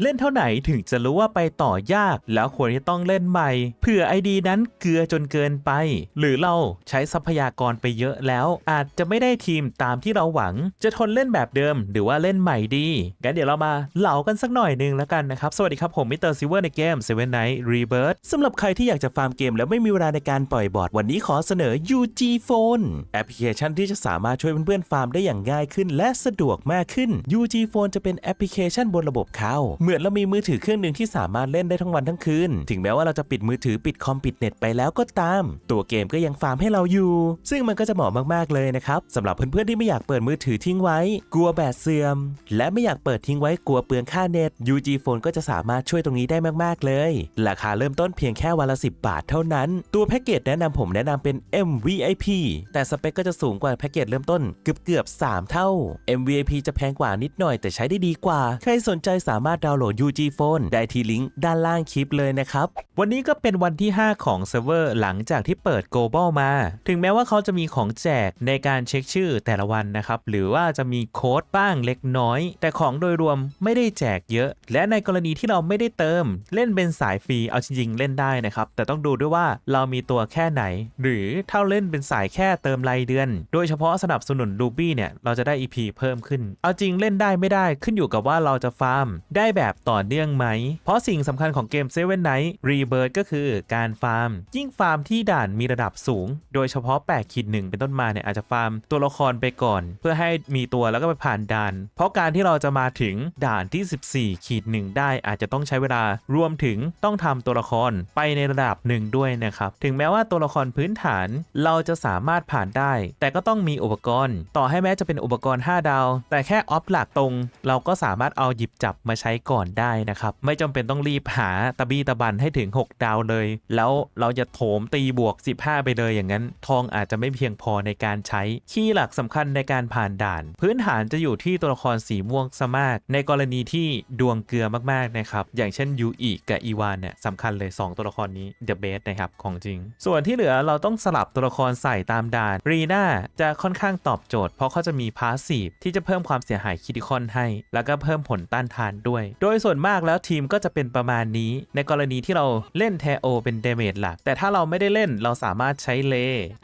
เล่นเท่าไหนถึงจะรู้ว่าไปต่อยากแล้วควรที่ต้องเล่นใหม่เผื่อไอดีนั้นเกลือจนเกินไป หรือเราใช้ทรัพยากรไปเยอะแล้ว อาจจะไม่ได้ทีมตามที่เราหวัง จะทนเล่นแบบเดิม หรือว่าเล่นใหม่ดีงั้นเดี๋ยวเรามาเหลากันสักหน่อยหนึงแล้วกันนะครับ สวัสดีครับผมมิสเตอร์ซิเวอร์ในเกม Seven Night Rebirth สำหรับใครที่อยากจะฟาร์มเกมแล้วไม่มีเวลาในการปล่อยบอร์ดวันนี้ขอเสนอ UG Phone แอปพลิเคชันที่จะสามารถช่วยเพื่อนๆฟาร์มได้อย่างง่ายขึ้น และสะดวกมากขึ้น UG Phone จะเป็นแอปพลิเคชันบนระบบเขาเหมือนเรามีมือถือเครื่องหนึ่งที่สามารถเล่นได้ทั้งวันทั้งคืน ถึงแม้ว่าเราจะปิดมือถือปิดคอมปิดเน็ตไปแล้วก็ตาม ตัวเกมก็ยังฟาร์มให้เราอยู่ ซึ่งมันก็จะเหมาะมากๆเลยนะครับสำหรับเพื่อนๆที่ไม่อยากเปิดมือถือทิ้งไว้ กลัวแบตเสื่อม และไม่อยากเปิดทิ้งไว้กลัวเปลืองค่าเน็ต UG Phone ก็จะสามารถช่วยตรงนี้ได้มากๆเลย ราคาเริ่มต้นเพียงแค่วันละ 10 บาทเท่านั้น ตัวแพ็กเกจแนะนำผมแนะนำเป็น MVIP แต่สเปคก็จะสูงกว่าแพ็กเกจเริ่มต้นเกือบเกือบ3เท่า MVIP จะแพงกว่านิดหน่อยแต่ใช้ได้ดีกว่า ใครสนใจสามารถดาวน์โหลด UG Phone ได้ที่ลิงก์ด้านล่างคลิปเลยนะครับ วันนี้ก็เป็นวันที่ 5 ของเซิร์ฟเวอร์หลังจากที่เปิด global มา ถึงแม้ว่าเขาจะมีของแจกในการเช็คชื่อแต่ละวันนะครับ หรือว่าจะมีโค้ดบ้างเล็กน้อย แต่ของโดยรวมไม่ได้แจกเยอะ และในกรณีที่เราไม่ได้เติม เล่นเป็นสายฟรีเอาจริงๆเล่นได้นะครับ แต่ต้องดูด้วยว่าเรามีตัวแค่ไหน หรือถ้าเล่นเป็นสายแค่เติมรายเดือน โดยเฉพาะสนับสนุน Ruby เนี่ยเราจะได้ EP เพิ่มขึ้น เอาจริงเล่นได้ไม่ได้ขึ้นอยู่กับว่าเราจะฟาร์มได้แบบต่อเนื่องไหม เพราะสิ่งสำคัญของเกม Seven Night Rebirth ก็คือการฟาร์ม ยิ่งฟาร์มที่ด่านมีระดับสูง โดยเฉพาะ8ขีดหนึ่งเป็นต้นมาเนี่ยอาจจะฟาร์มตัวละครไปก่อน เพื่อให้มีตัวแล้วก็ไปผ่านด่าน เพราะการที่เราจะมาถึงด่านที่ 14ขีดหนึ่งได้อาจจะต้องใช้เวลารวมถึงต้องทำตัวละครไปในระดับหนึ่งด้วยนะครับ ถึงแม้ว่าตัวละครพื้นฐานเราจะสามารถผ่านได้ แต่ก็ต้องมีอุปกรณ์ ต่อให้แม้จะเป็นอุปกรณ์ 5 ดาว แต่แค่ออฟหลักตรง เราก็สามารถเอาหยิบจับมาใช้ก่อนได้นะครับ ไม่จำเป็นต้องรีบหาตะบี้ตะบันให้ถึง 6 ดาวเลย แล้วเราจะโถมตีบวก 15 ไปเลยอย่างนั้น ทองอาจจะไม่เพียงพอในการใช้ คีย์หลักสำคัญในการผ่านด่าน พื้นฐานจะอยู่ที่ตัวละครสีม่วงซะมาก ในกรณีที่ดวงเกลือมากๆนะครับอย่างเช่นยูอิกับอีวานเนี่ยสำคัญเลย 2 ตัวละครนี้ The Best นะครับของจริง ส่วนที่เหลือเราต้องสลับตัวละครใส่ตามด่านรีน่าจะค่อนข้างตอบโจทย์ เพราะเขาจะมีพาสซีฟที่จะเพิ่มความเสียหายคิดิคอนให้ แล้วก็เพิ่มผลต้านทานด้วยโดยส่วนมากแล้วทีมก็จะเป็นประมาณนี้ ในกรณีที่เราเล่นเทโอเป็นเดเมจหลัก แต่ถ้าเราไม่ได้เล่นเราสามารถใช้เล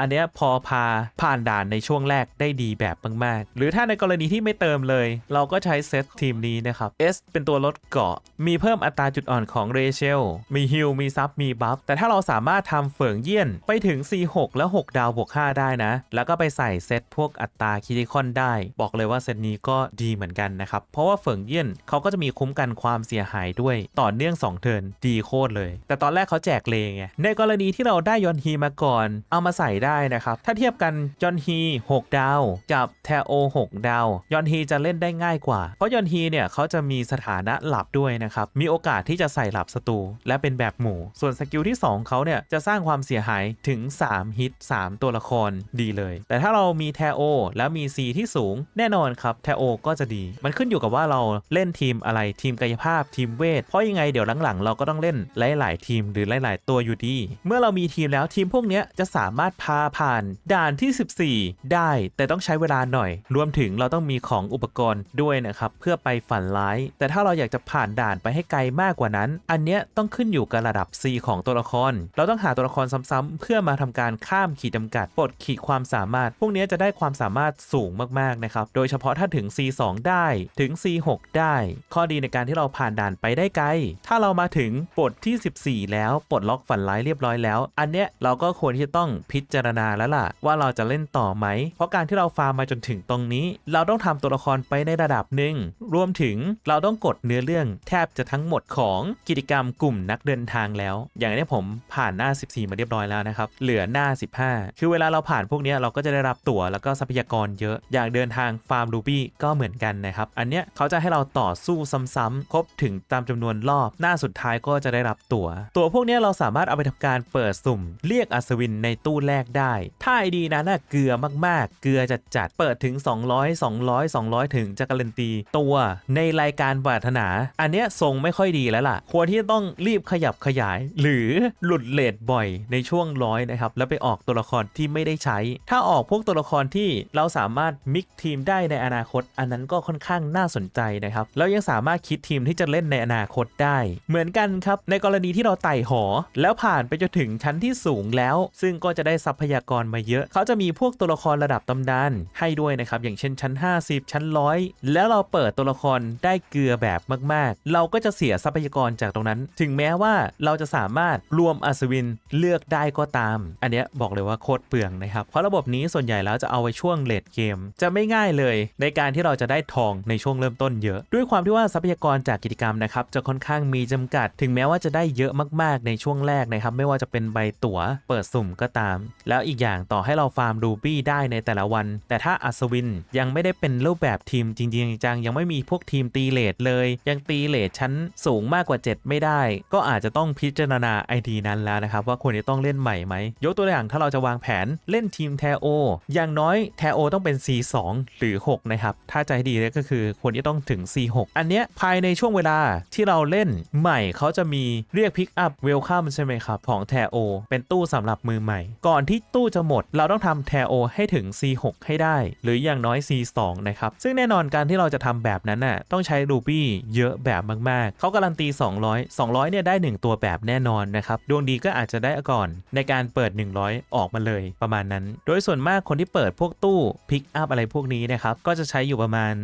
อันนี้พอพาผ่านด่านในช่วงแรกได้ดีแบบมากๆ หรือถ้าในกรณีที่ไม่เติมเลย เราก็ใช้เซตทีมนี้นะครับ S เป็นตัวลดเกาะ มีเพิ่มอัตราจุดอ่อนของเรเชล มีฮิล มีซับ มีบัฟ แต่ถ้าเราสามารถทำเฟิงเยี่ยนไปถึง C6 แล้ว6ดาวบวก5ได้นะ แล้วก็ไปใส่เซตพวกอัตราคิติคอนได้ บอกเลยว่าเซตนี้ก็ดีเหมือนกันนะครับ เพราะว่าเฟิงเยี่ยนเขาก็จะมีคุ้มกันความเสียหายด้วยต่อเนื่อง2เทิร์นดีโคตรเลย แต่ตอนแรกเขาแจกเลงไงในกรณีที่เราได้ยอนฮีมาก่อน เอามาใส่ได้นะครับ ถ้าเทียบกันยอนฮี6 ดาว กับแทโอ 6 ดาว ยอนฮีจะเล่นได้ง่ายกว่า เพราะยอนฮีเนี่ยเขาจะมีสถานะหลับด้วยนะครับ มีโอกาสที่จะใส่หลับศัตรูและเป็นแบบหมู่ ส่วนสกิลที่ 2 เขาเนี่ยจะสร้างความเสียหายถึง 3 ฮิต 3 ตัวละครดีเลย แต่ถ้าเรามีแทโอ แล้วมี C ที่สูง แน่นอนครับแทโอก็จะดี มันขึ้นอยู่กับว่าเราเล่นทีมอะไรทีมกายภาพทีมเวท เพราะยังไงเดี๋ยวหลังๆ เราก็ต้องเล่นหลาย ๆ ทีมหรือหลาย ๆ ตัวอยู่ดี เมื่อเรามีทีมแล้วทีมพวกนี้จะสามารถพาผ่านด่านที่ 14 ได้ แต่ต้องใช้เวลาหน่อย รวมถึงเราต้องมีของอุปกรณ์ด้วยนะครับเพื่อไปฝันร้าย แต่ถ้าเราอยากจะผ่านด่านไปให้ไกลมากกว่านั้น อันเนี้ยต้องขึ้นอยู่กับระดับ C ของตัวละคร เราต้องหาตัวละครซ้ำๆเพื่อมาทำการข้ามขีดจำกัดปลดขีดความสามารถ พวกนี้จะได้ความสามารถสูงมากๆนะครับโดยเฉพาะถ้าถึง C2 ได้ถึง C6 ได้ ข้อดีในการที่เราผ่านด่านไปได้ไกล ถ้าเรามาถึงปลดที่ 14 แล้วปลดล็อกฝันร้ายเรียบร้อยแล้ว อันเนี้ยเราก็ควรที่จะต้องพิจารณาแล้วล่ะ ว่าเราจะเล่นต่อไหม เพราะการที่เราฟาร์มมาจนถึงตรงนี้ เราต้องทำตัวละครไปในระดับหนึ่ง รวมถึงเราต้องกดเนื้อเรื่องแทบจะทั้งหมดของกิจกรรมกลุ่มนักเดินทางแล้ว อย่างนี้ผมผ่านหน้า 14 มาเรียบร้อยแล้วนะครับ เหลือหน้า 15 คือเวลาเราผ่านพวกเนี้ยเราก็จะได้รับตั๋วแล้วก็ทรัพยากรเยอะ อย่างเดินทางฟาร์มรูบี้ก็เหมือนกันนะครับ อันเนี้ยเขาจะให้เราต่อสู้ซ้ำๆครบถึงตามจำนวนรอบ หน้าสุดท้ายก็จะได้รับตั๋ว ตั๋วพวกนี้เราสามารถเอาไปทำการเปิดสุ่ม เรียกอัศวินในตู้แรกได้ ถ้าไอดีนั้นน่ะเกลือมากๆ เกลือจัดจัดๆเปิดถึง 200 200 200 ถึงจะการันตีตัวในรายการปรารถนา อันเนี้ยทรงไม่ค่อยดีแล้วล่ะ ควรที่จะต้องรีบขยับขยาย หรือหลุดเลทบ่อยในช่วงร้อยนะครับ แล้วไปออกตัวละครที่ไม่ได้ใช้ ถ้าออกพวกตัวละครที่เราสามารถมิกทีมได้ในอนาคต อันนั้นก็ค่อนข้างน่าสนใจนะครับแล้วยังสามารถคิดทีมที่จะเล่นในอนาคตได้ เหมือนกันครับในกรณีที่เราไต่หอ แล้วผ่านไปจนถึงชั้นที่สูงแล้ว ซึ่งก็จะได้ทรัพยากรมาเยอะ เขาจะมีพวกตัวละครระดับตำนานให้ด้วยนะครับอย่างเช่นชั้น 50 ชั้นร้อยแล้วเราเปิดตัวละครได้เกลือแบบมาก ๆ เราก็จะเสียทรัพยากรจากตรงนั้น ถึงแม้ว่าเราจะสามารถรวมอัศวินเลือกได้ก็ตาม อันเนี้ยบอกเลยว่าโคตรเปลืองนะครับ เพราะระบบนี้ส่วนใหญ่แล้วจะเอาไว้ช่วงเลดเกม จะไม่ง่ายเลย ในการที่เราจะได้ทองในช่วงเริ่มต้นเยอะ ด้วยความที่ว่าทรัพยากรจากกิจกรรมนะครับจะค่อนข้างมีจำกัด ถึงแม้ว่าจะได้เยอะมากๆในช่วงแรกนะครับ ไม่ว่าจะเป็นใบตั๋วเปิดสุ่มก็ตาม แล้วอีกอย่างต่อให้เราฟาร์มรูบี้ได้ในแต่ละวัน แต่ถ้าอัศวินยังไม่ได้เป็นรูปแบบทีมจริงๆจังยังไม่มีพวกทีมตีเลทเลย ยังตีเลทชั้นสูงมากกว่า 7 ไม่ได้ ก็อาจจะต้องพิจารณาไอดีนั้นแล้วนะครับ ว่าควรจะต้องเล่นใหม่ไหมยกตัวอย่างถ้าเราจะวางแผนเล่นทีมแทโออย่างน้อยแทโอต้องเป็น C2 หรือ 6 นะครับ ถ้าใจดีเลยก็คือควรจะต้องถึง C6 อันเนี้ยภายในช่วงเวลาที่เราเล่นใหม่เขาจะมีเรียกพิกอัพเวลคัมใช่ไหมครับ ของแทโอ เป็นตู้สำหรับมือใหม่ ก่อนที่ตู้จะหมด เราต้องทำแทโอให้ถึง C6 ให้ได้ หรืออย่างน้อย C2 นะครับ ซึ่งแน่นอนการที่เราจะทำแบบนั้นน่ะต้องใช้รูบี้เยอะแบบมากๆ เขาการันตี 200 200เนี่ยได้ 1 ตัวแบบแน่นอนนะครับดวงดีก็อาจจะได้ก่อนในการเปิด 100 ออกมาเลยประมาณนั้น โดยส่วนมากคนที่เปิดพวกตู้พิกอัพอะไรพวกนี้นะครับก็จะใช้อยู่ประมาณ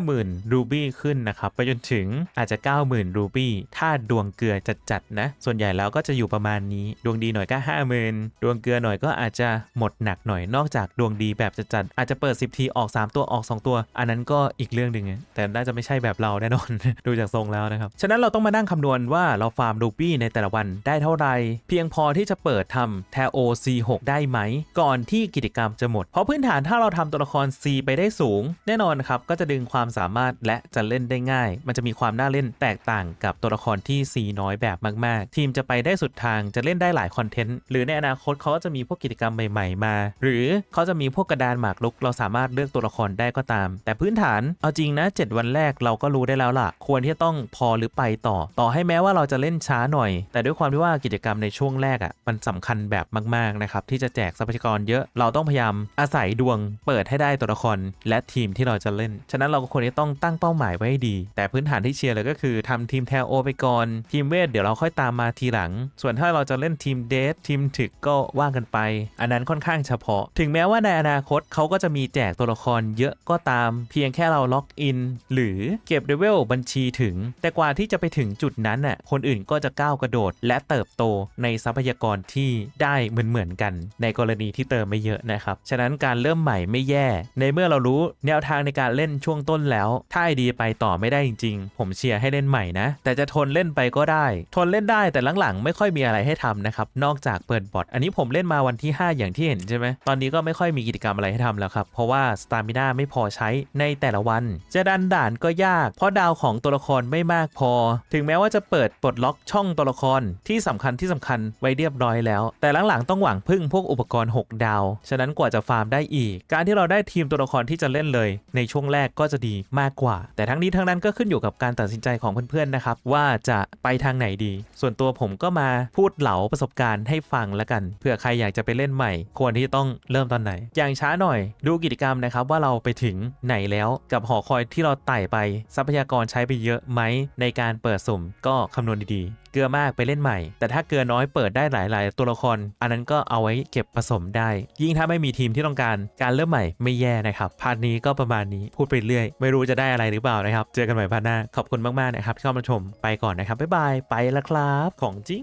50,000รูบี้ขึ้นนะครับไปจนถึงอาจจะ 90,000 รูบี้ ถ้าดวงเกลือจัดๆนะ ส่วนใหญ่แล้วก็จะอยู่ประมาณนี้ ดวงดีหน่อยก็ 50,000 ดวงเกลือหน่อยก็อาจจะหมดหนักหน่อย นอกจากดวงดีแบบจัดๆ อาจจะเปิด 10 ทีออก 3 ตัวออก 2 ตัว อันนั้นก็อีกเรื่องหนึ่งแต่น่าจะไม่ใช่แบบเราแน่นอน ดูจากทรงแล้วนะครับ ฉะนั้นเราต้องมานั่งคำนวณว่าเราฟาร์มรูปี้ในแต่ละวันได้เท่าไหร่ เพียงพอที่จะเปิดทำแทโอ C6 ได้ไหม ก่อนที่กิจกรรมจะหมด เพราะพื้นฐานถ้าเราทำตัวละคร C ไปได้สูง แน่นอนครับก็จะดึงความสามารถและจะเล่นได้ง่าย มันจะมีความน่าเล่นแตกต่างกับตัวละครที่ C น้อยแบบมาก ๆ ทีมจะไปได้สุดทางจะเล่นได้หลายคอนเทนต์หรือในอนาคตเขาก็จะมีพวกกิจกรรมใหม่ ๆ มา หรือเขาจะมีพวกกระดานหมากรุก เราสามารถเลือกตัวละครได้ก็ตาม แต่พื้นฐานเอาจริงนะ 7 วันแรกเราก็รู้ได้แล้วล่ะ ควรที่จะต้องพอหรือไปต่อ ต่อให้แม้ว่าเราจะเล่นช้าหน่อย แต่ด้วยความที่ว่ากิจกรรมในช่วงแรกอะมันสำคัญแบบมากๆนะครับที่จะแจกทรัพยากรเยอะเราต้องพยายามอาศัยดวง เปิดให้ได้ตัวละครและทีมที่เราจะเล่น ฉะนั้นเราก็ควรที่ต้องตั้งเป้าหมายไว้ให้ดี แต่พื้นฐานที่เชียร์เลยก็คือทำทีมแทโอไปก่อน ทีมเวทเดี๋ยวเราค่อยตามมาทีหลัง ส่วนถ้าเราจะเล่นทีมเดททีมถึกก็ว่างกันไป อันนั้นค่อนข้างเฉพาะ ถึงแม้ว่าในอนาคตเขาก็จะมีแจกตัวละครเยอะก็ตาม เพียงแค่เราล็อกอินหรือเก็บเลเวลบัญชีถึง แต่กว่าที่จะไปถึงจุดนั้นน่ะคนอื่นก็จะก้าวกระโดด และเติบโตในทรัพยากรที่ได้เหมือนๆกัน ในกรณีที่เติมไม่เยอะนะครับฉะนั้นการเริ่มใหม่ไม่แย่ ในเมื่อเรารู้แนวทางในการเล่นช่วงต้นแล้ว ถ้าไอดีไปต่อไม่ได้จริงๆผมเชียร์ให้เล่นใหม่นะ แต่จะทนเล่นไปก็ได้ ทนเล่นได้แต่หลังๆ ไม่ค่อยมีอะไรให้ทำนะครับ นอกจากเปิดบอทอันนี้ผมเล่นมาวันที่ 5 อย่างที่เห็นใช่ไหมตอนนี้ก็ไม่ค่อยมีกิจกรรมอะไรให้ทำแล้วครับ เพราะว่าสตามิน่าไม่พอใช้ในแต่ละวัน จะดันด่านก็ยาก เพราะดาวของตัวละครไม่มากพอ ถึงแม้ว่าจะเปิดปลดล็อกช่องตัวละครที่สำคัญที่สำคัญไว้เรียบร้อยแล้ว แต่หลังๆต้องหวังพึ่งพวกอุปกรณ์ 6 ดาว ฉะนั้นกว่าจะฟาร์มได้อีก การที่เราได้ทีมตัวละครที่จะเล่นเลย ในช่วงแรกก็จะดีมากกว่า แต่ทั้งนี้ทั้งนั้นก็ขึ้นอยู่กับการตัดสินใจของเพื่อนๆนะครับ ว่าจะไปทางไหนดี ส่วนตัวผมก็มาพูดเหลาประสบการณ์ให้ฟังแล้วกันเผื่อใครอยากจะไปเล่นใหม่ ควรที่ต้องเริ่มตอนไหน อย่างช้าหน่อย ดูกิจกรรมนะครับว่าเราไปถึงไหนแล้วกับหอคอยที่เราไต่ไปทรัพยากรใช้ไปเยอะไหมในการเปิดสุ่มก็คำนวณดีๆ เกลือมากไปเล่นใหม่ แต่ถ้าเกลือน้อยเปิดได้หลาย ๆ ตัวละคร อันนั้นก็เอาไว้เก็บผสมได้ ยิ่งถ้าไม่มีทีมที่ต้องการการเริ่มใหม่ไม่แย่นะครับพาร์ทนี้ก็ประมาณนี้พูดไปเรื่อย ไม่รู้จะได้อะไรหรือเปล่านะครับ เจอกันใหม่พาร์ทหน้าขอบคุณมากๆนะครับที่เข้ามาชมไปก่อนนะครับบ๊ายบายไปแล้วครับ ของจริง